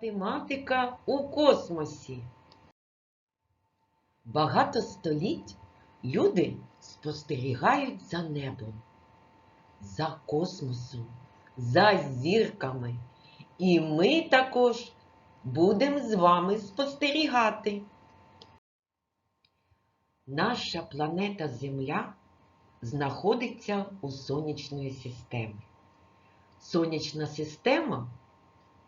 Математика у космосі. Багато століть люди спостерігають за небом, за космосом, за зірками. І ми також будемо з вами спостерігати. Наша планета Земля знаходиться у сонячної системі. Сонячна система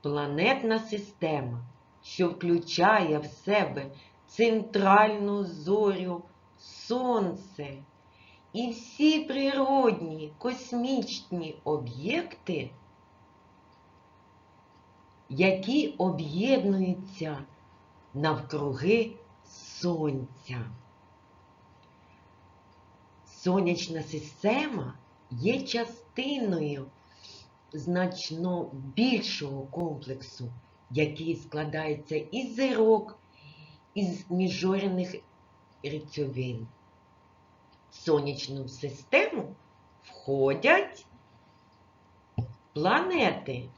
планетна система, що включає в себе центральну зорю Сонце і всі природні космічні об'єкти, які об'єднуються навкруги Сонця. Сонячна система є частиною значно більшого комплексу, який складається із зірок, із міжзоряних речовин. В сонячну систему входять планети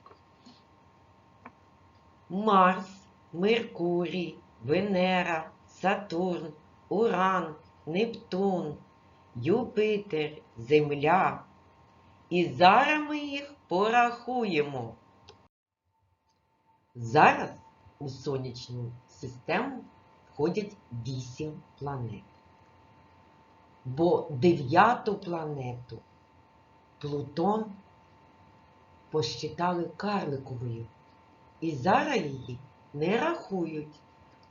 Марс, Меркурій, Венера, Сатурн, Уран, Нептун, Юпитер, Земля. І зараз ми їх порахуємо. Зараз у сонячну систему входять 8 планет. Бо дев'яту планету Плутон посчитали карликовою. І зараз її не рахують.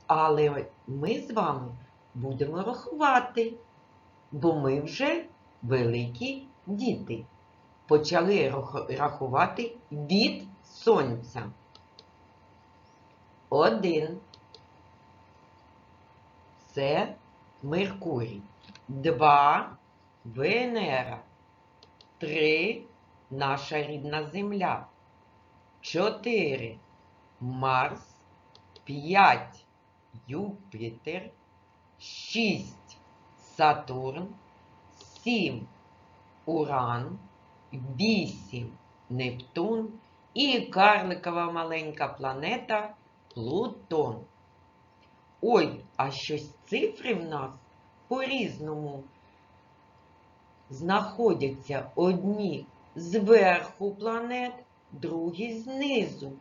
Але ми з вами будемо рахувати, бо ми вже великі діти почали рахувати від сонця. Один. Це Меркурій. Два Венера. Три наша рідна Земля. Чотири Марс. П'ять Юпітер. Шість Сатурн. Сім Уран. 8 Нептун і карликова маленька планета Плутон. Ой, а щось цифри в нас по-різному знаходяться одні зверху планет, другі знизу.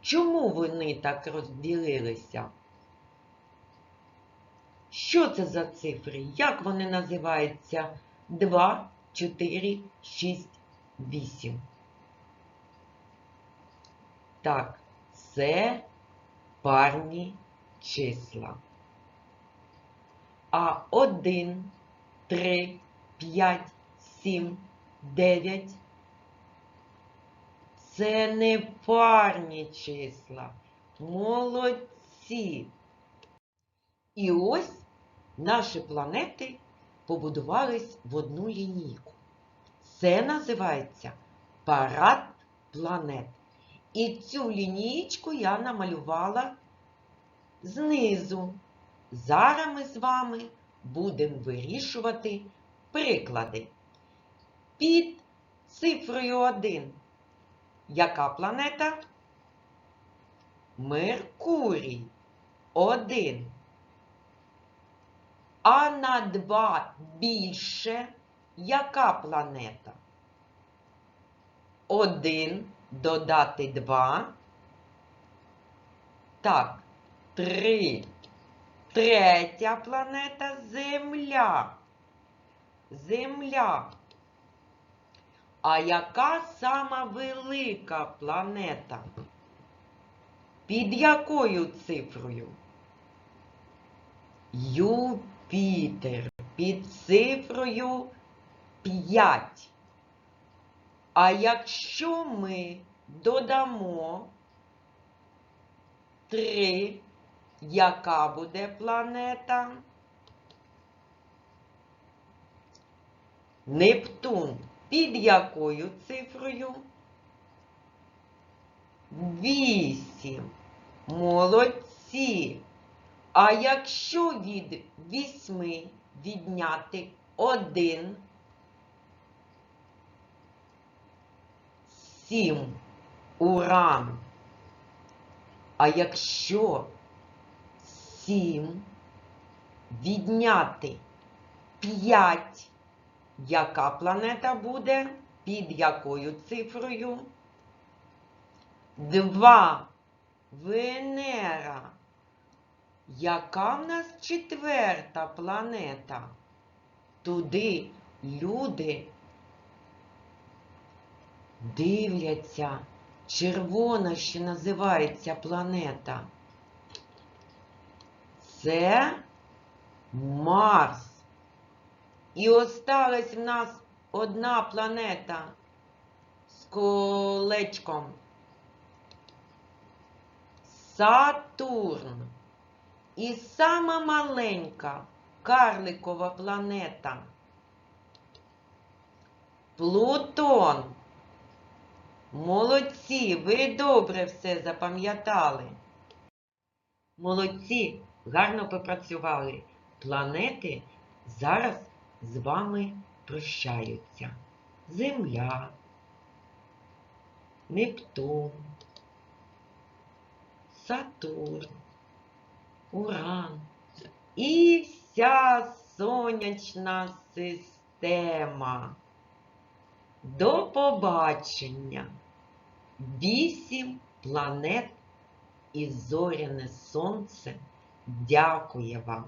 Чому вони так розділилися? Що це за цифри? Як вони називаються? 2, 4, 6, 8. Так, це парні числа. А 1, 3, 5, 7, 9 це не парні числа. Молодці. І ось наші планети побудувались в одну лінійку. Це називається парад планет. І цю лінієчку я намалювала знизу. Зараз ми з вами будемо вирішувати приклади. Під цифрою 1. Яка планета? Меркурій. 1. А на 2 більше яка планета? 1 додати 2. Так, 3. Третя планета Земля. Земля. А яка сама велика планета? Під якою цифрою? Юпітер. Під цифрою 5. А якщо ми додамо 3, яка буде планета? Нептун. Під якою цифрою? 8. Молодці. А якщо від 8 відняти 1, 7. Уран. А якщо 7 відняти 5, яка планета буде? Під якою цифрою? 2. Венера. Яка в нас четверта планета? Туди люди дивляться. Червона ще називається планета. Це Марс. І осталась в нас одна планета з колечком. Сатурн. І сама маленька карликова планета. Плутон. Молодці, ви добре все запам'ятали. Молодці, гарно попрацювали. Планети зараз з вами прощаються. Земля, Нептун, Сатурн, Уран і вся сонячна система. До побачення! Вісім планет і зоряне сонце дякує вам.